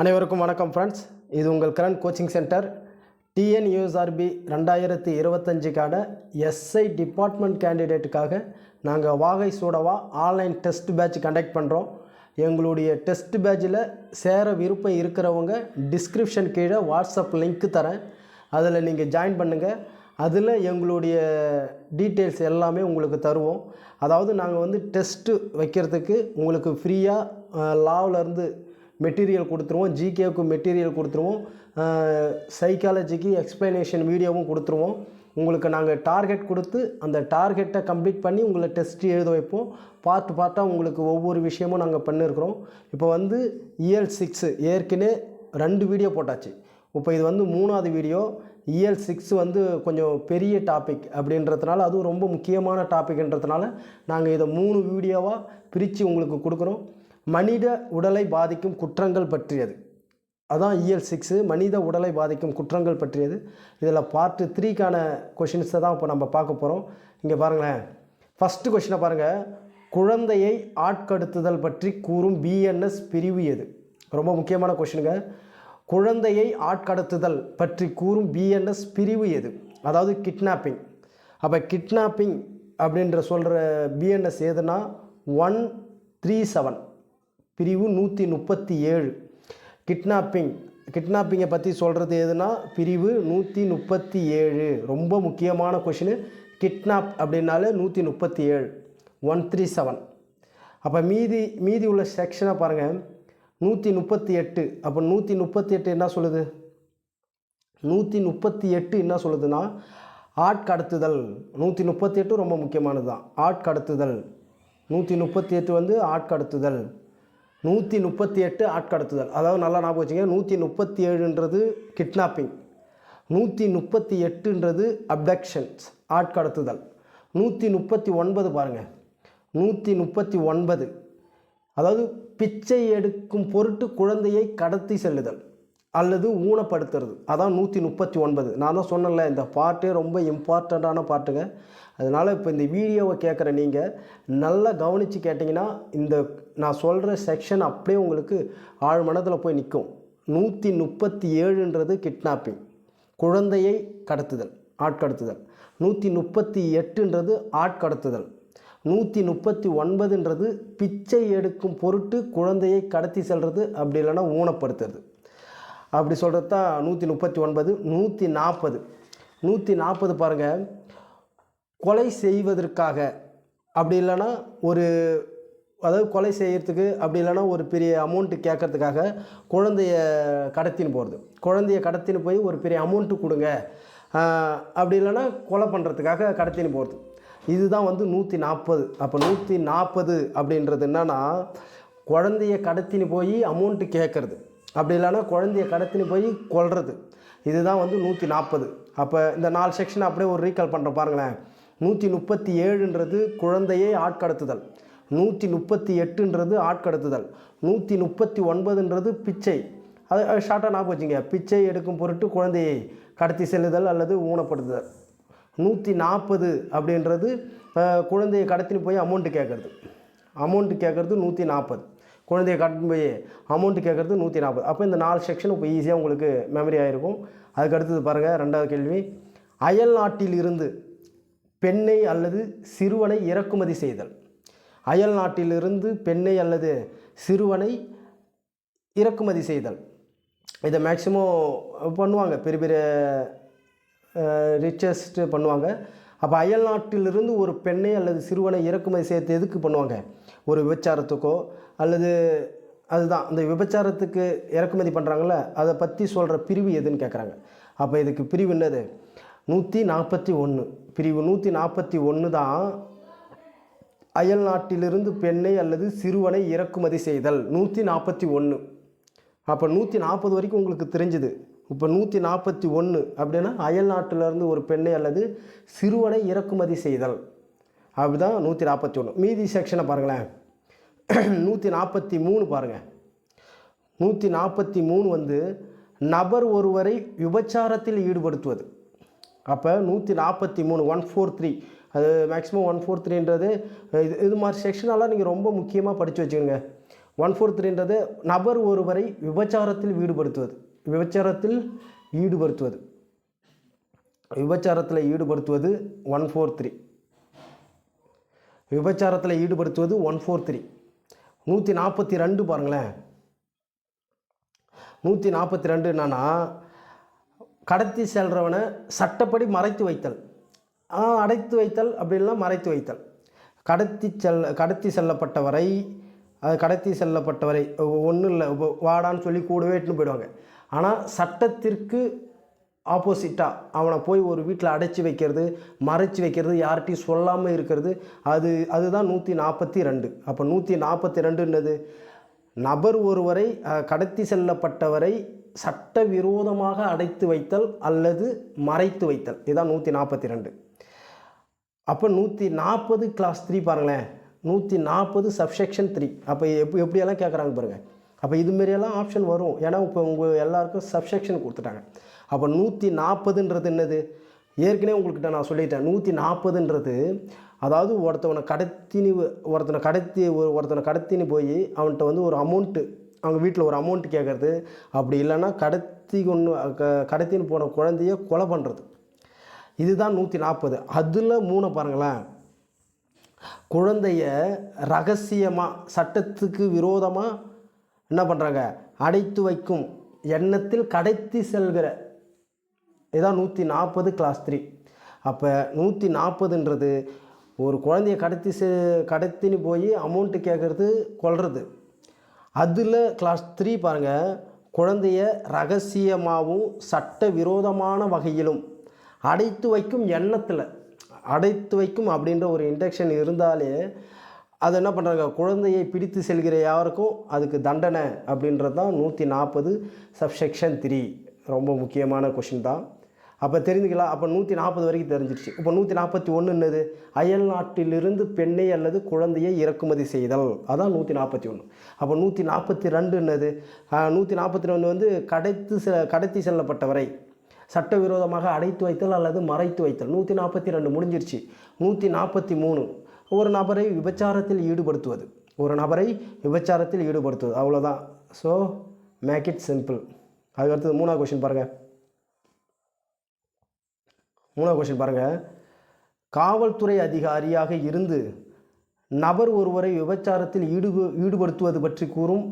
அனைவருக்கும் வணக்கம் ஃப்ரெண்ட்ஸ் இது உங்கள் கரண்ட் கோச்சிங் சென்டர் டிஎன்யூஎஸ்ஆர்பி ரெண்டாயிரத்தி இருபத்தஞ்சுக்கான எஸ்ஐ டிபார்ட்மெண்ட் கேண்டிடேட்டுக்காக நாங்கள் வாகை சூடவா ஆன்லைன் டெஸ்ட் பேட்ச் கண்டக்ட் பண்ணுறோம் எங்களுடைய டெஸ்ட் பேட்சில் சேர விருப்பம் இருக்கிறவங்க டிஸ்கிரிப்ஷன் கீழே வாட்ஸ்அப் லிங்க் தரேன். அதில் நீங்கள் ஜாயின் பண்ணுங்கள் அதில் எங்களுடைய டீட்டெயில்ஸ் எல்லாமே உங்களுக்கு தருவோம். அதாவது நாங்கள் வந்து டெஸ்ட்டு வைக்கிறதுக்கு உங்களுக்கு ஃப்ரீயாக லாவிலேருந்து மெட்டீரியல் கொடுத்துருவோம். ஜிகேவுக்கு மெட்டீரியல் கொடுத்துருவோம். சைக்காலஜிக்கு எக்ஸ்ப்ளனேஷன் வீடியோவும் கொடுத்துருவோம். உங்களுக்கு நாங்கள் டார்கெட் கொடுத்து அந்த டார்கெட்டை கம்ப்ளீட் பண்ணி உங்களை டெஸ்ட் எழுத வைப்போம். பார்ட்டு பார்ட்டாக உங்களுக்கு ஒவ்வொரு விஷயமும் நாங்கள் பண்ணியிருக்கிறோம் இப்போ வந்து இஎல் சிக்ஸு ஏற்கனவே ரெண்டு வீடியோ போட்டாச்சு. இப்போ இது வந்து மூணாவது வீடியோ இஎல் சிக்ஸ் வந்து கொஞ்சம் பெரிய டாபிக் அப்படின்றதுனால அதுவும் ரொம்ப முக்கியமான டாபிக்ன்றதுனால நாங்கள் இதை மூணு வீடியோவாக பிரித்து உங்களுக்கு கொடுக்குறோம். மனித உடலை பாதிக்கும் குற்றங்கள் பற்றியது. அதான் இஎல் சிக்ஸு மனித உடலை பாதிக்கும் குற்றங்கள் பற்றியது. இதில் பார்ட்டு த்ரீக்கான கொஷின்ஸை தான் இப்போ நம்ம பார்க்க போகிறோம் இங்கே பாருங்களேன். ஃபஸ்ட்டு கொஷினை பாருங்கள் குழந்தையை ஆட்கடத்துதல் பற்றி கூறும் பிஎன்எஸ் பிரிவு எது? ரொம்ப முக்கியமான கொஷினுங்க குழந்தையை ஆட்கடத்துதல் பற்றி கூறும் பிஎன்எஸ் பிரிவு எது? அதாவது கிட்னாப்பிங் அப்போ கிட்னாப்பிங் அப்படின்ற சொல்கிற பிஎன்எஸ் எதுனா ஒன் த்ரீ செவன் பிரிவு நூற்றி முப்பத்தி ஏழு. கிட்னாப்பிங் கிட்னாப்பிங்கை பற்றி சொல்கிறது எதுனா பிரிவு நூற்றி முப்பத்தி ஏழு. ரொம்ப முக்கியமான கொஷினு கிட்னாப் அப்படின்னாலே நூற்றி முப்பத்தி ஏழு. One three seven. அப்போ மீதி மீதி உள்ள செக்ஷனை பாருங்கள் நூற்றி முப்பத்தி எட்டு. அப்போ நூற்றி முப்பத்தி எட்டு என்ன சொல்லுது? நூற்றி முப்பத்தி எட்டு என்ன சொல்லுதுன்னா ஆட்கடத்துதல் நூற்றி முப்பத்தி எட்டு ரொம்ப முக்கியமானது தான் ஆட்கடத்துதல் நூற்றி முப்பத்தி எட்டு வந்து ஆட்கடத்துதல் நூற்றி முப்பத்தி எட்டு ஆட்கடத்துதல். அதாவது நல்லா ஞாபகம் வச்சுங்க நூற்றி முப்பத்தி ஏழுன்றது கிட்னாப்பிங் நூற்றி முப்பத்தி எட்டுன்றது அப்டக்ஷன்ஸ் ஆட்கடத்துதல். நூற்றி முப்பத்தி ஒன்பது பாருங்கள் நூற்றி முப்பத்தி ஒன்பது. அதாவது பிச்சை எடுக்கும் பொருட்டு குழந்தையை கடத்தி செல்லுதல் அல்லது ஊனப்படுத்துறது. அதான் நூற்றி முப்பத்தி ஒன்பது. நான் தான் சொன்னேன்ல இந்த பாட்டே ரொம்ப இம்பார்ட்டண்ட்டான பாட்டுங்க. அதனால் இப்போ இந்த வீடியோவை கேட்குற நீங்கள் நல்லா கவனித்து கேட்டிங்கன்னா இந்த நான் சொல்கிற செக்ஷன் அப்படியே உங்களுக்கு ஆழ் மனதில் போய் நிற்கும் நூற்றி முப்பத்தி ஏழுன்றது கிட்னாப்பிங் குழந்தையை கடத்துதல் ஆட்கடத்துதல். நூற்றி முப்பத்தி எட்டுன்றது ஆட்கடத்துதல். நூற்றி முப்பத்தி ஒன்பதுன்றது பிச்சை எடுக்கும் பொருட்டு குழந்தையை கடத்தி செல்வது அப்படி இல்லைன்னா ஊனப்படுத்துறது. அப்படி சொல்கிறது தான் நூற்றி முப்பத்தி ஒன்பது நூற்றி நாற்பது நூற்றி நாற்பது பாருங்கள் கொலை செய்வதற்காக அப்படி இல்லைன்னா ஒரு அதாவது கொலை செய்கிறதுக்கு அப்படி இல்லைன்னா ஒரு பெரிய அமௌண்ட்டு கேட்கறதுக்காக குழந்தைய கடத்தின்னு போகிறது குழந்தைய கடத்தின்னு போய் ஒரு பெரிய அமௌண்ட்டு கொடுங்க. அப்படி இல்லைன்னா கொலை பண்ணுறதுக்காக கடத்தின்னு போகிறது இதுதான் வந்து நூற்றி நாற்பது அப்போ நூற்றி நாற்பது அப்படின்றது என்னன்னா குழந்தைய கடத்தின்னு போய் அமௌண்ட்டு கேட்குறது. அப்படி இல்லைன்னா குழந்தைய கடத்தின்னு போய் கொல்றது. இதுதான் வந்து நூற்றி நாற்பது அப்போ இந்த நாலு செக்ஷன் அப்படியே ஒரு ரீகால் பண்ணுறேன் பாருங்களேன். நூற்றி முப்பத்தி ஏழுன்றது குழந்தையை ஆட்கடத்துதல். நூற்றி முப்பத்தி எட்டுன்றது ஆட்கடத்துதல். நூற்றி முப்பத்தி ஒன்பதுன்றது பிச்சை. அது ஷார்ட்டாக ஞாபகம் வச்சுங்க பிச்சை எடுக்கும் பொருட்டு குழந்தையை கடத்தி செல்லுதல் அல்லது ஊனப்படுத்துதல். நூற்றி நாற்பது அப்படின்றது குழந்தையை கடத்தின்னு போய் அமௌண்ட்டு கேட்குறது அமௌண்ட்டு கேட்குறது நூற்றி நாற்பது. குழந்தைய கடத்தின்னு போய் அமௌண்ட்டு கேட்குறது நூற்றி நாற்பது. அப்போ இந்த நாலு செக்ஷன் இப்போ ஈஸியாக உங்களுக்கு மெமரி ஆகிருக்கும் அதுக்கு அடுத்தது பாருங்கள் ரெண்டாவது கேள்வி. அயல் நாட்டில் இருந்து பெண்ணை அல்லது சிறுவனை இறக்குமதி செய்தல். அயல் நாட்டிலிருந்து பெண்ணை அல்லது சிறுவனை இறக்குமதி செய்தல். இதை மேக்சிமம் பண்ணுவாங்க. பெரிய பெரிய ரிச்சஸ்ட்டு பண்ணுவாங்க. அப்போ அயல் நாட்டிலிருந்து ஒரு பெண்ணை அல்லது சிறுவனை இறக்குமதி செய்யறது எதுக்கு பண்ணுவாங்க? ஒரு விபச்சாரத்துக்கோ அல்லது அதுதான். இந்த விபச்சாரத்துக்கு இறக்குமதி பண்ணுறாங்கள அதை பற்றி சொல்கிற பிரிவு எதுன்னு கேட்குறாங்க அப்போ இதுக்கு பிரிவு என்னது? நூற்றி நாற்பத்தி ஒன்று பிரிவு நூற்றி நாற்பத்தி ஒன்று தான் அயல் நாட்டிலிருந்து பெண்ணை அல்லது சிறுவனை இறக்குமதி செய்தல். நூற்றி நாற்பத்தி ஒன்று அப்போ நூற்றி நாற்பது வரைக்கும் உங்களுக்கு தெரிஞ்சுது. இப்போ நூற்றி நாற்பத்தி ஒன்று அப்படின்னா அயல் நாட்டிலிருந்து ஒரு பெண்ணை அல்லது சிறுவனை இறக்குமதி செய்தல். அப்படிதான் நூற்றி நாற்பத்தி ஒன்று மீதி செக்ஷனை பாருங்களேன். நூற்றி நாற்பத்தி மூணு பாருங்கள் நூற்றி நாற்பத்தி மூணு வந்து நபர் ஒருவரை விபச்சாரத்தில் ஈடுபடுத்துவது. அப்போ நூற்றி நாற்பத்தி மூணு ஒன் ஃபோர் த்ரீ. அது மேக்ஸிமம் ஒன் ஃபோர் த்ரீன்றது இது இது மாதிரி செக்ஷனெல்லாம் நீங்கள் ரொம்ப முக்கியமாக படித்து வச்சுக்கோங்க. ஒன் ஃபோர் த்ரீன்றது நபர் ஒருவரை விபச்சாரத்தில் ஈடுபடுத்துவது. விபச்சாரத்தில் ஈடுபடுத்துவது. விபச்சாரத்தில் ஈடுபடுத்துவது ஒன் ஃபோர் த்ரீ விபச்சாரத்தில் ஈடுபடுத்துவது ஒன் ஃபோர் த்ரீ நூற்றி நாற்பத்தி ரெண்டு பாருங்களேன். நூற்றி நாற்பத்தி ரெண்டு என்னன்னா கடத்தி செல்றவனை சட்டப்படி மறைத்து வைத்தல். அடைத்து வைத்தல் அப்படின்னா மறைத்து வைத்தல். கடத்தி செல் கடத்தி செல்லப்பட்டவரை அது கடத்தி செல்லப்பட்டவரை ஒன்றும் இல்லை வாடான்னு சொல்லி கூடவே இட்டுன்னு போயிடுவாங்க. ஆனால் சட்டத்திற்கு ஆப்போசிட்டாக அவனை போய் ஒரு வீட்டில் அடைச்சி வைக்கிறது மறைச்சி வைக்கிறது யார்கிட்டையும் சொல்லாமல் இருக்கிறது அது அதுதான் நூற்றி நாற்பத்தி ரெண்டு. அப்போ நூற்றி நாற்பத்தி ரெண்டுன்றது நபர் ஒருவரை கடத்தி செல்லப்பட்டவரை சட்டவிரோதமாக அடைத்து வைத்தல் அல்லது மறைத்து வைத்தல். இதுதான் நூற்றி நாற்பத்தி ரெண்டு. அப்போ நூற்றி நாற்பது கிளாஸ் த்ரீ பாருங்களேன். நூற்றி நாற்பது சப்செக்ஷன் த்ரீ அப்போ எப்படி எப்படியெல்லாம் கேட்குறாங்க பாருங்கள் அப்போ இதுமாரியெல்லாம் ஆப்ஷன் வரும். ஏன்னா இப்போ உங்கள் எல்லாருக்கும் சப்செக்ஷன் கொடுத்துட்டாங்க. அப்போ நூற்றி நாற்பதுன்றது என்னது? ஏற்கனவே உங்கள்கிட்ட நான் சொல்லிட்டேன். நூற்றி நாற்பதுன்றது அதாவது ஒருத்தவனை கடத்தினி ஒருத்தனை கடத்தி ஒரு ஒருத்தனை கடத்தினி போய் அவன்கிட்ட வந்து ஒரு அமௌண்ட்டு அவங்க வீட்டில் ஒரு அமௌண்ட் கேட்குறது அப்படி இல்லைன்னா கடத்தி கொண்டு க- கடத்தின்னு போன குழந்தைய கொலை பண்ணுறது இதுதான் நூற்றி நாற்பது அதில் மூணை பாருங்களேன். குழந்தைய ரகசியமாக சட்டத்துக்கு விரோதமாக என்ன பண்ணுறாங்க அடைத்து வைக்கும் எண்ணத்தில் கடத்தி செல்கிற. இதான் நூற்றி நாற்பது கிளாஸ் த்ரீ அப்போ நூற்றி நாற்பதுன்றது ஒரு குழந்தைய கடத்தி செ கடத்தின்னு போய் அமௌண்ட்டு கேட்குறது கொள்வது அதில் கிளாஸ் த்ரீ பாருங்கள் குழந்தைய ரகசியமாகவும் சட்ட விரோதமான வகையிலும் அடைத்து வைக்கும் எண்ணத்தில் அடைத்து வைக்கும் அப்படின்ற ஒரு இன்டெக்ஷன் இருந்தாலே அது என்ன பண்ணுறாங்க குழந்தையை பிடித்து செல்கிற யாருக்கும் அதுக்கு தண்டனை அப்படின்றது தான் நூற்றி நாற்பது சப்செக்ஷன் த்ரீ ரொம்ப முக்கியமான கொஷின் தான். அப்போ தெரிஞ்சுக்கலாம். அப்போ நூற்றி நாற்பது வரைக்கும் தெரிஞ்சிருச்சு. இப்போ நூற்றி நாற்பத்தி ஒன்று என்னது? அயல் நாட்டிலிருந்து பெண்ணை அல்லது குழந்தையை இறக்குமதி செய்தல். அதான் நூற்றி நாற்பத்தி ஒன்று அப்போ நூற்றி நாற்பத்தி ரெண்டு என்னது? நூற்றி நாற்பத்தி ரெண்டு வந்து கடத்து செ கடத்தி செல்லப்பட்டவரை. சட்டவிரோதமாக அடைத்து வைத்தல் அல்லது மறைத்து வைத்தல். நூற்றி நாற்பத்தி ரெண்டு முடிஞ்சிருச்சு. நூற்றி நாற்பத்தி மூணு ஒரு நபரை விபச்சாரத்தில் ஈடுபடுத்துவது. ஒரு நபரை விபச்சாரத்தில் ஈடுபடுத்துவது. அவ்வளோதான் ஸோ மேக் இட் சிம்பிள் அதுக்கு அடுத்தது மூணாவது கொஷின் பாருங்கள் மூணாவது கொஷின் பாருங்கள் காவல்துறை அதிகாரியாக இருந்து நபர் ஒருவரை விபச்சாரத்தில் ஈடுப ஈடுபடுத்துவது பற்றி கூறும்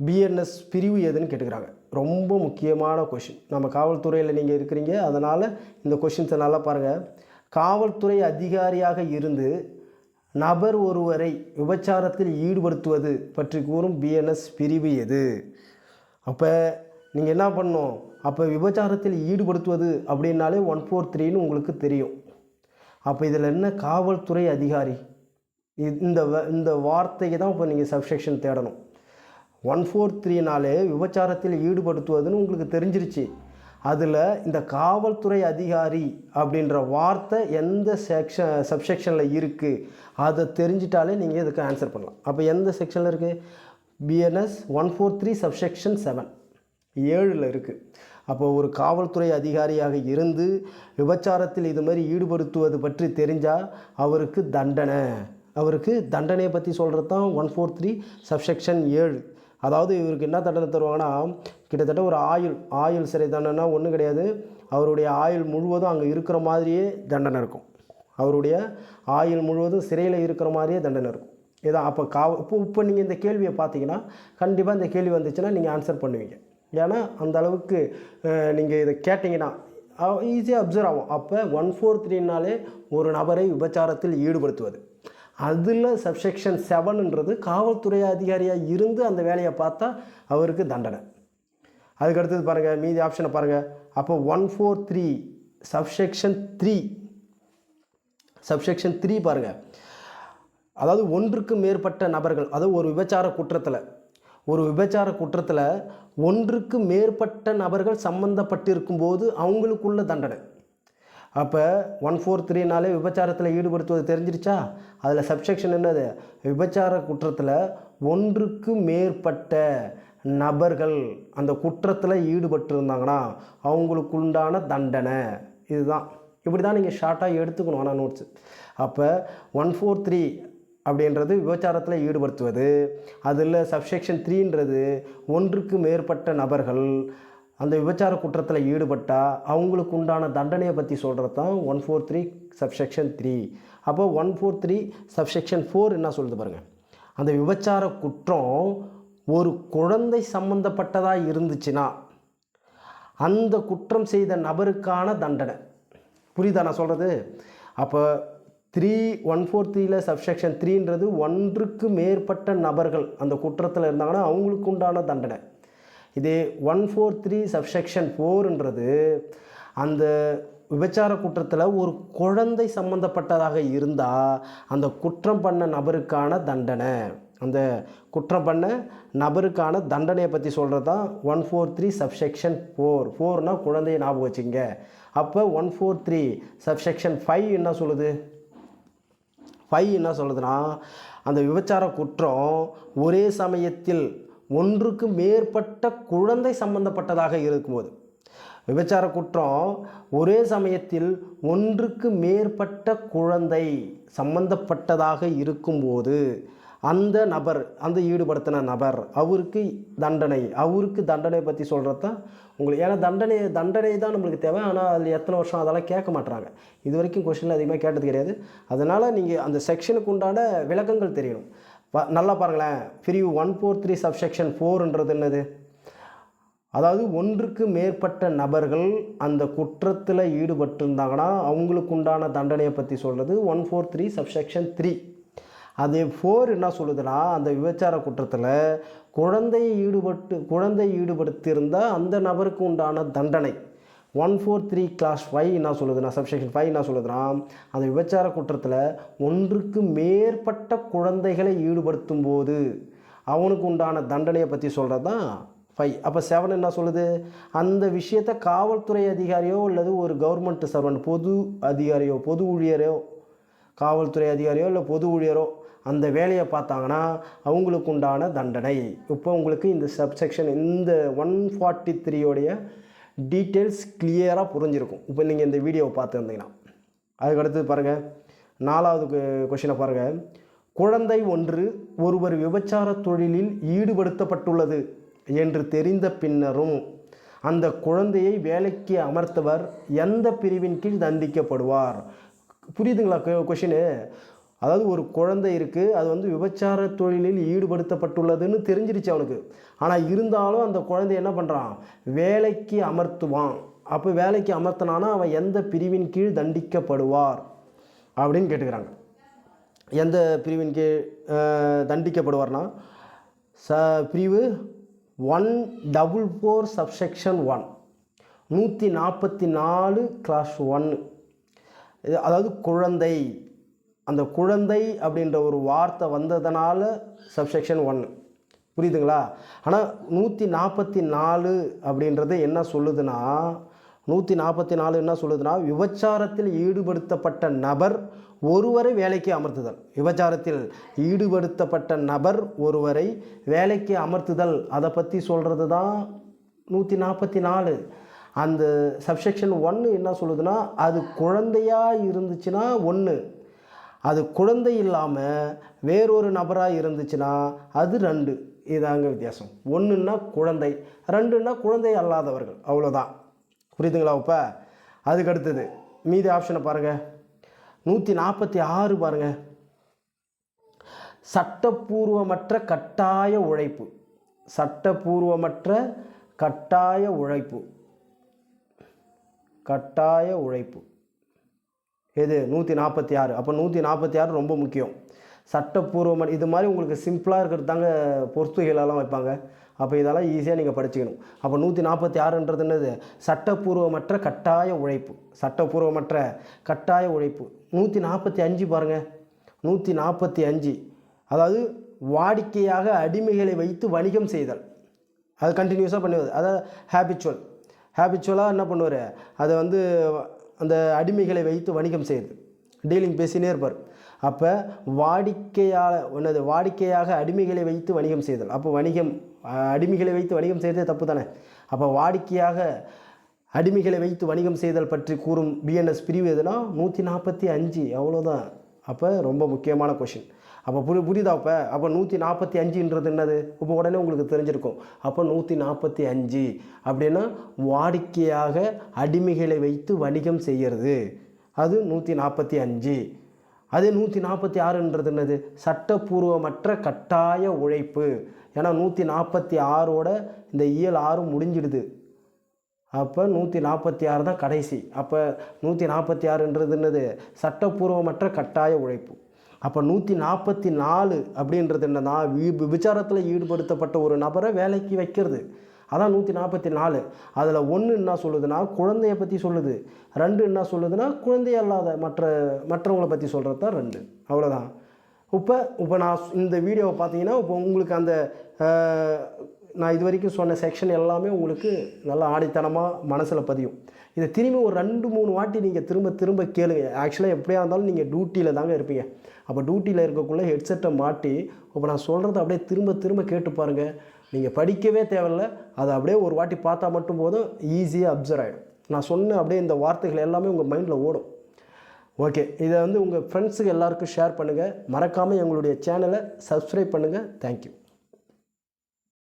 பிஎன்எஸ் பிரிவு எதுன்னு கேட்டுக்கிறாங்க. ரொம்ப முக்கியமான கொஷின் நம்ம காவல்துறையில் நீங்கள் இருக்கிறீங்க அதனால் இந்த கொஷின்ஸை நல்லா பாருங்கள் காவல்துறை அதிகாரியாக இருந்து நபர் ஒருவரை விபச்சாரத்தில் ஈடுபடுத்துவது பற்றி கூறும் பிஎன்எஸ் பிரிவு எது? அப்போ நீங்கள் என்ன பண்ணணும்? அப்போ விபச்சாரத்தில் ஈடுபடுத்துவது அப்படின்னாலே ஒன் ஃபோர் த்ரீன்னு உங்களுக்கு தெரியும். அப்போ இதில் என்ன காவல்துறை அதிகாரி? இந்த வ- இந்த வார்த்தைக்கு தான் இப்போ நீங்கள் சப்செக்ஷன் தேடணும். ஒன் ஃபோர் த்ரீனாலே விபச்சாரத்தில் ஈடுபடுத்துவதுன்னு உங்களுக்கு தெரிஞ்சிருச்சு. அதில் இந்த காவல்துறை அதிகாரி அப்படின்ற வார்த்தை எந்த செக்ஷன் சப்செக்ஷனில் இருக்குது அதை தெரிஞ்சிட்டாலே நீங்கள் இதுக்கு ஆன்சர் பண்ணலாம். அப்போ எந்த செக்ஷனில் இருக்குது BNS one four three subsection seven. ஏழில் இருக்குது அப்போ ஒரு காவல்துறை அதிகாரியாக இருந்து விபச்சாரத்தில் இது மாதிரி ஈடுபடுத்துவது பற்றி தெரிஞ்சால் அவருக்கு தண்டனை. அவருக்கு தண்டனையை பற்றி சொல்கிறது தான் ஒன் ஃபோர் த்ரீ சப்செக்ஷன் ஏழு. அதாவது இவருக்கு என்ன தண்டனை தருவாங்கன்னா கிட்டத்தட்ட ஒரு ஆயுள் ஆயுள் சிறை தண்டனைனா ஒன்றும் கிடையாது. அவருடைய ஆயுள் முழுவதும் அங்கே இருக்கிற மாதிரியே தண்டனை இருக்கும். அவருடைய ஆயுள் முழுவதும் சிறையில் இருக்கிற மாதிரியே தண்டனை இருக்கும். இதான் அப்போ கா இப்போ இப்போ நீங்கள் இந்த கேள்வியை பார்த்தீங்கன்னா கண்டிப்பாக இந்த கேள்வி வந்துச்சுன்னா நீங்கள் ஆன்சர் பண்ணுவீங்க. ஏன்னா அந்த அளவுக்கு நீங்கள் இதை கேட்டிங்கன்னா ஈஸியாக அப்சர்வ் ஆகும். அப்போ ஒன் ஃபோர் த்ரீனாலே ஒரு நபரை விபச்சாரத்தில் ஈடுபடுத்துவது. அதில் சப்செக்ஷன் செவன்ன்றது காவல்துறை அதிகாரியாக இருந்து அந்த வேலையை பார்த்தா அவருக்கு தண்டனை. அதுக்கு அடுத்தது பாருங்கள் மீதி ஆப்ஷனை பாருங்கள் அப்போ one four three subsection three subsection three பாருங்கள் அதாவது ஒன்றுக்கு மேற்பட்ட நபர்கள் அதாவது ஒரு விபச்சார குற்றத்தில் ஒரு விபச்சார குற்றத்தில் ஒன்றுக்கு மேற்பட்ட நபர்கள் சம்மந்தப்பட்டிருக்கும் போது அவங்களுக்குள்ள தண்டனை. அப்போ ஒன் ஃபோர் த்ரீனாலே விபச்சாரத்தில் ஈடுபடுத்துவது தெரிஞ்சிருச்சா? அதில் சப்செக்ஷன் என்னது? விபச்சார குற்றத்தில் ஒன்றுக்கு மேற்பட்ட நபர்கள் அந்த குற்றத்தில் ஈடுபட்டிருந்தாங்கன்னா அவங்களுக்கு உண்டான தண்டனை. இதுதான். இப்படி தான் நீங்கள் ஷார்ட்டாக எடுத்துக்கணும் ஆனால் நோட்ஸ் அப்போ ஒன் ஃபோர் த்ரீ அப்படின்றது விபச்சாரத்தில் ஈடுபடுத்துவது அதில் சப்செக்ஷன் த்ரீன்றது ஒன்றுக்கு மேற்பட்ட நபர்கள் அந்த விபச்சார குற்றத்தில் ஈடுபட்டால் அவங்களுக்கு உண்டான தண்டனையை பற்றி சொல்கிறது தான் one four three subsection three அப்போ one four three subsection four என்ன சொல்லுது பாருங்கள் அந்த விபச்சார குற்றம் ஒரு குழந்தை சம்மந்தப்பட்டதாக இருந்துச்சுன்னா அந்த குற்றம் செய்த நபருக்கான தண்டனை. புரியுதா நான் சொல்கிறது அப்போ த்ரீ ஒன் ஃபோர் த்ரீல சப்செக்ஷன் த்ரீன்றது ஒன்றுக்கு மேற்பட்ட நபர்கள் அந்த குற்றத்தில் இருந்தாங்கன்னா அவங்களுக்கு உண்டான தண்டனை. இதே ஒன் ஃபோர் த்ரீ சப்செக்ஷன் ஃபோர்ன்றது அந்த விபச்சார குற்றத்தில் ஒரு குழந்தை சம்பந்தப்பட்டதாக இருந்தால் அந்த குற்றம் பண்ண நபருக்கான தண்டனை. அந்த குற்றம் பண்ண நபருக்கான தண்டனையை பற்றி சொல்கிறது தான் one four three subsection four. ஃபோர்னால் குழந்தைய ஞாபகம் வச்சுங்க. அப்போ one four three subsection five என்ன சொல்லுது? ஃபைவ் என்ன சொல்லுதுன்னா அந்த விபச்சார குற்றம் ஒரே சமயத்தில் ஒன்றுக்கு மேற்பட்ட குழந்தை சம்பந்தப்பட்டதாக இருக்கும்போது. விபச்சார குற்றம் ஒரே சமயத்தில் ஒன்றுக்கு மேற்பட்ட குழந்தை சம்பந்தப்பட்டதாக இருக்கும்போது அந்த நபர் அந்த ஈடுபடுத்தின நபர் அவருக்கு தண்டனை அவருக்கு தண்டனை பற்றி சொல்கிறது தான் உங்களுக்கு ஏன்னா தண்டனை தண்டனை தான் நம்மளுக்கு தேவை. ஆனால் அதில் எத்தனை வருஷம் அதெல்லாம் கேட்க மாட்டுறாங்க இது வரைக்கும் கொஷின் அதிகமாக கேட்டது கிடையாது. அதனால் நீங்கள் அந்த செக்ஷனுக்கு உண்டான விளக்கங்கள் தெரியணும். நல்லா பாருங்களேன். பிரிவு ஒன் ஃபோர் த்ரீ சப்செக்ஷன் ஃபோர்ன்றது என்னது? அதாவது ஒன்றுக்கு மேற்பட்ட நபர்கள் அந்த குற்றத்தில் ஈடுபட்டிருந்தாங்கன்னா அவங்களுக்கு உண்டான தண்டனையை பற்றி சொல்கிறது one four three subsection three அதே ஃபோர் என்ன சொல்லுதுன்னா அந்த விபச்சார குற்றத்தில் குழந்தையை ஈடுபட்டு குழந்தை ஈடுபடுத்தியிருந்தால் அந்த நபருக்கு உண்டான தண்டனை. One four three clause five என்ன சொல்லுதுன்னா சப்செக்ஷன் ஃபைவ் என்ன சொல்லுதுன்னா அந்த விபச்சார குற்றத்தில் ஒன்றுக்கு மேற்பட்ட குழந்தைகளை ஈடுபடுத்தும் போது அவனுக்கு உண்டான தண்டனையை பற்றி சொல்கிறது தான் ஃபைவ் அப்போ செவன் என்ன சொல்லுது? அந்த விஷயத்தை காவல்துறை அதிகாரியோ அல்லது ஒரு கவர்மெண்ட் சர்வெண்ட் பொது அதிகாரியோ பொது ஊழியரோ காவல்துறை அதிகாரியோ இல்லை பொது ஊழியரோ அந்த வேலையை பார்த்தாங்கன்னா அவங்களுக்கு உண்டான தண்டனை. இப்போ உங்களுக்கு இந்த சப்செக்ஷன் இந்த ஒன் ஃபார்ட்டி த்ரீயோடைய டீட்டெயில்ஸ் கிளியராக புரிஞ்சிருக்கும். இப்போ நீங்கள் இந்த வீடியோவை பார்த்துருந்தீங்கன்னா. அதுக்கடுத்து பாருங்கள் நாலாவது கொஷினை பாருங்கள் குழந்தை ஒன்று ஒருவர் விபச்சார தொழிலில் ஈடுபடுத்தப்பட்டுள்ளது என்று தெரிந்த பின்னரும் அந்த குழந்தையை வேலைக்கு அமர்த்தவர் எந்த பிரிவின் கீழ் தண்டிக்கப்படுவார்? புரியுதுங்களா கொஷினு அதாவது ஒரு குழந்தை இருக்குது அது வந்து விபச்சார தொழிலில் ஈடுபடுத்தப்பட்டுள்ளதுன்னு தெரிஞ்சிருச்சு அவனுக்கு. ஆனால் இருந்தாலும் அந்த குழந்தை என்ன பண்ணுறான் வேலைக்கு அமர்த்துவான். அப்போ வேலைக்கு அமர்த்தினானா அவன் எந்த பிரிவின் கீழ் தண்டிக்கப்படுவார்? அப்படின்னு கேட்டுக்கிறாங்க. எந்த பிரிவின் கீழ் தண்டிக்கப்படுவார்னா ச பிரிவு one double four subsection one நூற்றி நாற்பத்தி நாலு கிளாஸ் ஒன்று இது அதாவது குழந்தை. அந்த குழந்தை அப்படின்ற ஒரு வார்த்தை வந்ததுனால சப்செக்ஷன் ஒன்று புரியுதுங்களா? ஆனால் நூற்றி நாற்பத்தி நாலு அப்படின்றது என்ன சொல்லுதுன்னா நூற்றி நாற்பத்தி நாலு என்ன சொல்லுதுன்னா விபச்சாரத்தில் ஈடுபடுத்தப்பட்ட நபர் ஒருவரை வேலைக்கு அமர்த்துதல். விபச்சாரத்தில் ஈடுபடுத்தப்பட்ட நபர் ஒருவரை வேலைக்கு அமர்த்துதல். அதை பற்றி சொல்கிறது தான் நூற்றி நாற்பத்தி நாலு அந்த சப்செக்ஷன் ஒன்று என்ன சொல்லுதுன்னா அது குழந்தையாக இருந்துச்சுன்னா ஒன்று அது குழந்தை இல்லாமல் வேறொரு நபராக இருந்துச்சுன்னா அது ரெண்டு. இதாங்க வித்தியாசம். ஒன்றுன்னா குழந்தை ரெண்டுன்னா குழந்தை அல்லாதவர்கள். அவ்வளோதான் புரியுதுங்களா இப்போ அதுக்கு அடுத்தது மீதி ஆப்ஷனை பாருங்கள் நூற்றி நாற்பத்தி ஆறு பாருங்கள் சட்டப்பூர்வமற்ற கட்டாய உழைப்பு. சட்டப்பூர்வமற்ற கட்டாய உழைப்பு. கட்டாய உழைப்பு. எது? நூற்றி நாற்பத்தி ஆறு அப்போ நூற்றி நாற்பத்தி ஆறு ரொம்ப முக்கியம். சட்டப்பூர்வமான இது மாதிரி உங்களுக்கு சிம்பிளாக இருக்கிறது தாங்க பொறுத்துகளெல்லாம் வைப்பாங்க. அப்போ இதெல்லாம் ஈஸியாக நீங்கள் படிச்சுக்கணும். அப்போ நூற்றி நாற்பத்தி ஆறுன்றது என்னது? சட்டப்பூர்வமற்ற கட்டாய உழைப்பு. சட்டப்பூர்வமற்ற கட்டாய உழைப்பு. நூற்றி நாற்பத்தி அஞ்சு பாருங்கள் நூற்றி நாற்பத்தி அஞ்சு அதாவது வாடிக்கையாக அடிமைகளை வைத்து வணிகம் செய்தல். அது கண்டினியூஸாக பண்ணுவது. அதாவது ஹேபிச்சுவல் ஹேபிச்சுவலாக என்ன பண்ணுவார்? அதை வந்து அந்த அடிமைகளை வைத்து வணிகம் செய்யுது டீலிங் பேசினே இருப்பார். அப்போ வாடிக்கையால் ஒன்னது வாடிக்கையாக அடிமைகளை வைத்து வணிகம் செய்தல். அப்போ வணிகம் அடிமைகளை வைத்து வணிகம் செய்ததே தப்பு தானே? அப்போ வாடிக்கையாக அடிமைகளை வைத்து வணிகம் செய்தல் பற்றி கூறும் பிஎன்எஸ் பிரிவு எதுனா நூற்றி நாற்பத்தி அஞ்சு. அவ்வளோதான் அப்போ ரொம்ப முக்கியமான கொஷின் அப்போ புரி புரியுதா அப்போ? அப்போ நூற்றி நாற்பத்தி அஞ்சுன்றது என்னது? இப்போ உடனே உங்களுக்கு தெரிஞ்சிருக்கும். அப்போ நூற்றி நாற்பத்தி அஞ்சு அப்படின்னா வாடிக்கையாக அடிமைகளை வைத்து வணிகம் செய்கிறது. அது நூற்றி நாற்பத்தி அஞ்சு அதே நூற்றி நாற்பத்தி ஆறுன்றது என்னது? சட்டப்பூர்வமற்ற கட்டாய உழைப்பு. ஏன்னா நூற்றி நாற்பத்தி ஆறோட இந்த இயல் ஆறு முடிஞ்சிடுது. அப்போ நூற்றி நாற்பத்தி ஆறு தான் கடைசி. அப்போ நூற்றி நாற்பத்தி ஆறுன்றது என்னது? சட்டப்பூர்வமற்ற கட்டாய உழைப்பு. அப்போ நூற்றி நாற்பத்தி நாலு அப்படின்றது என்னன்னா வி விபச்சாரத்தில் ஈடுபடுத்தப்பட்ட ஒரு நபரை வேலைக்கு வைக்கிறது. அதான் நூற்றி நாற்பத்தி நாலு. அதில் ஒன்று என்ன சொல்லுதுன்னா குழந்தைய பற்றி சொல்லுது. ரெண்டு என்ன சொல்லுதுன்னா குழந்தைய அல்லாத மற்ற மற்றவங்கள பற்றி சொல்கிறது தான் ரெண்டு. அவ்வளோதான் இப்போ இப்போ நான் இந்த வீடியோவை பார்த்தீங்கன்னா இப்போ உங்களுக்கு அந்த நான் இது வரைக்கும் சொன்ன செக்ஷன் எல்லாமே உங்களுக்கு நல்லா ஆடித்தனமாக மனசில் பதியும். இதை திரும்பி ஒரு ரெண்டு மூணு வாட்டி நீங்கள் திரும்ப திரும்ப கேளுங்க. ஆக்சுவலாக எப்படியா இருந்தாலும் நீங்கள் டியூட்டியில் தாங்க இருப்பீங்க. அப்போ டியூட்டியில் இருக்கக்குள்ளே ஹெட்செட்டை மாட்டி இப்போ நான் சொல்கிறத அப்படியே திரும்ப திரும்ப கேட்டு பாருங்கள் நீங்கள் படிக்கவே தேவையில்ல. அதை அப்படியே ஒரு வாட்டி பார்த்தா மட்டும் போதும் ஈஸியாக அப்சர்வ் ஆகிடும் நான் சொன்ன அப்படியே இந்த வார்த்தைகள் எல்லாமே உங்கள் மைண்டில் ஓடும். ஓகே இதை வந்து உங்கள் ஃப்ரெண்ட்ஸுக்கு எல்லாருக்கும் ஷேர் பண்ணுங்கள் மறக்காமல் எங்களுடைய சேனலை சப்ஸ்கிரைப் பண்ணுங்கள் தேங்க்யூ